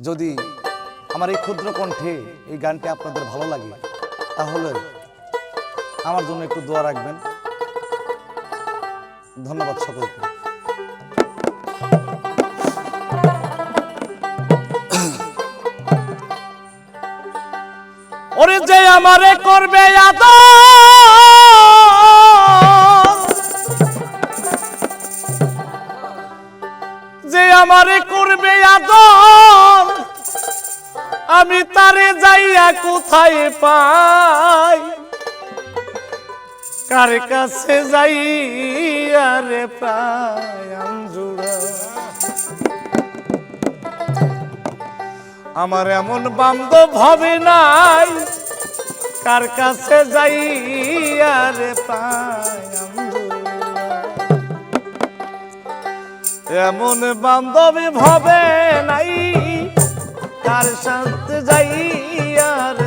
যদি আমার এই ক্ষুদ্র কণ্ঠে এই গানটি আপনাদের ভালো লাগে, তাহলে আমার জন্য একটু দোয়া রাখবেন। ধন্যবাদ সকলকে। ওরে যে আমারে করবে আদর যে আমারে করবে আদর, আমি তারে যাইয়া কোথায় পাই? কার কাছে যাইয়া রে পাই আঞ্জুড়া আমার এমন বান্ধব হবে নাই, কার কাছে যাই আরে পাই? এমন বান্ধবী ভাবে নাই। তার সাথে যাই আর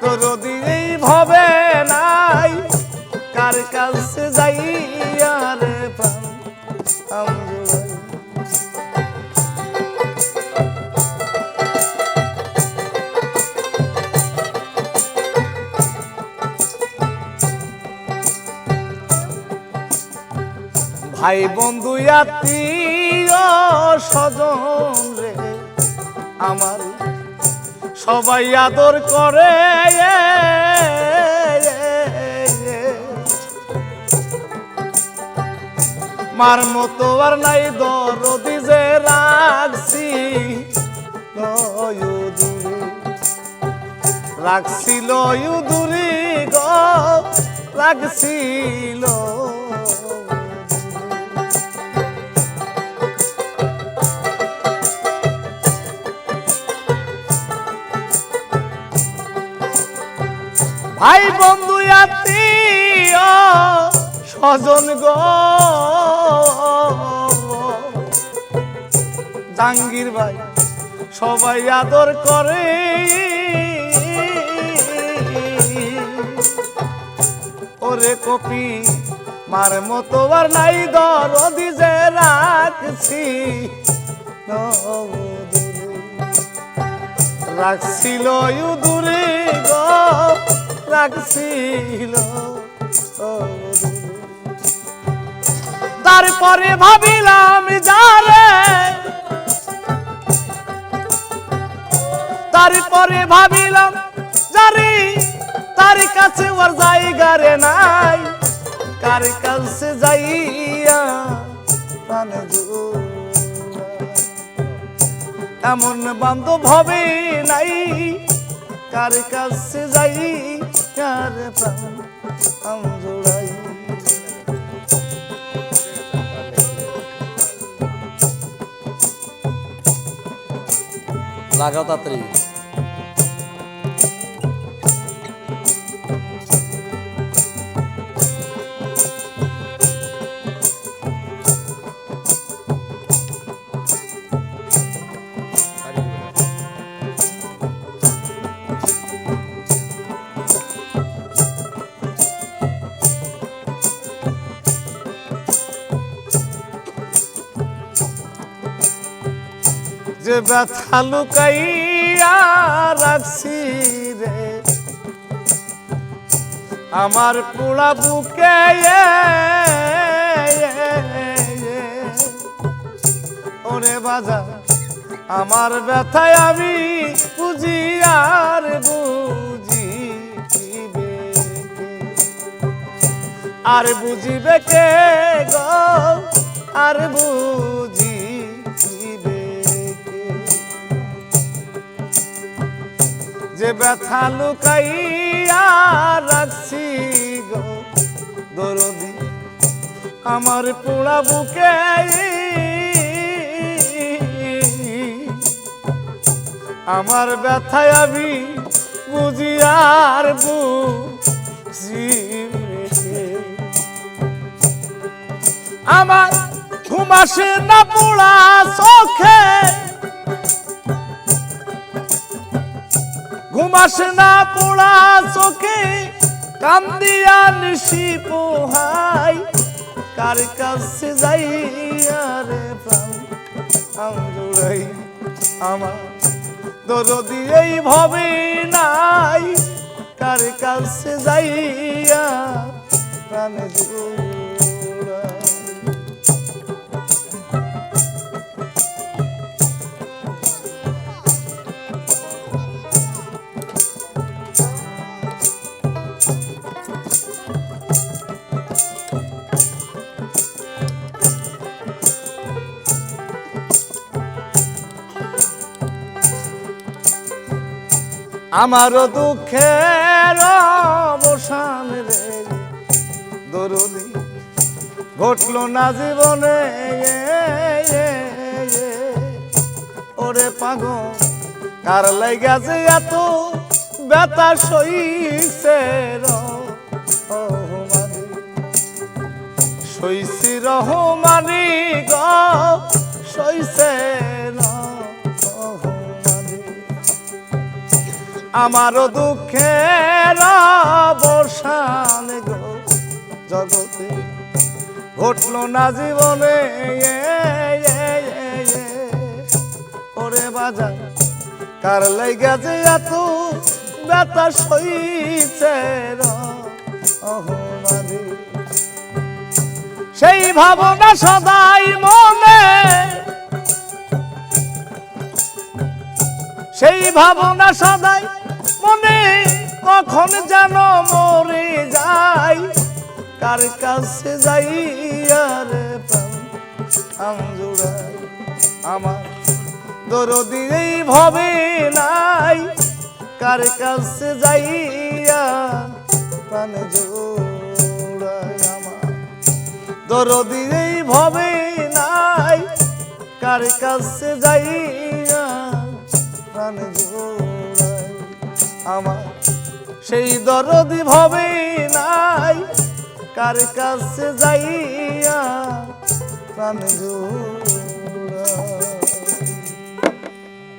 তোর ভবে নাই। কার কাছে ভাই বন্ধু স্বজন রে, আমার সবাই আদর করে। মার মতো আর নাই দরদি যে রাখছি রাখছিল দূরে গ রাখছিল ভাই বন্ধু, আত্মীয় স্বজন গ। জাঙ্গির ভাই, সবাই আদর করে। ওরে কপি, মার মতো আর নাই দরদি যে রাখছি। রাখছিল দূরে গ। রাখছিল। তারপরে ভাবিলাম যারে। তারপরে ভাবিলাম যারে। তার কাছে ওর জায়গা রে নাই। কার কাছে যাইয়া প্রাণে এমন বান্ধব হবে নাই। কার কাছে যাই কার প্রাণ আমজোড়াই লাগাও তাড়াতাড়ি। যে ব্যথা লুকাইয়া রাখছি রে। আমার পোড়া বুকে ওরে বাজা, আমার ব্যথায় আমি বুঝি আর বুঝি। আর বুঝিবে কে গো? আর বুঝিবে যে ব্যথা লুকাইয়া রাখছি গো, দরদি, আমার পোড়া বুকে আমার ব্যথায় আমি বুঝি আর বুঝিবে কে আমার ঘুমাসে না পোড়া চোখে ঘুমাসে না পোড়া চোখে কান্দিয়া নিশি পোহাই। কার কাছে যাইয়া রে প্রাণ? আঞ্জুড়াই আমার দরদি, এই ভবে নাই। কার কাছে যাইয়া প্রাণ জুড়াই আমারও দুঃখের অবসান রে। দরদি ঘটলো না জীবনে ওরে পাগ কার লাইগাছে এত ব্যথা সইছে সইছি রহমানি গ, সইছে আমারও দুঃখের বর্ষান গো জগতে। ঘটলো না জীবনে ওরে বাজার, কার লাইগাছে এত ব্যথা সইছে সেই ভাবনা সদাই মনে। সেই ভাবনা সদাই মনে কখন যেন মরে যাই? কার কাছে যাই আর আমার দরদি এই ভবে নাই। কার কাছে যাইয়া প্রাণ আমার দরদি এই ভবে নাই। কার কাছে যাইয়া প্রাণ জোড়াই আমার। সেই দরদি ভবে নাই কার কাছে যাইয়া প্রাণ জোড়াই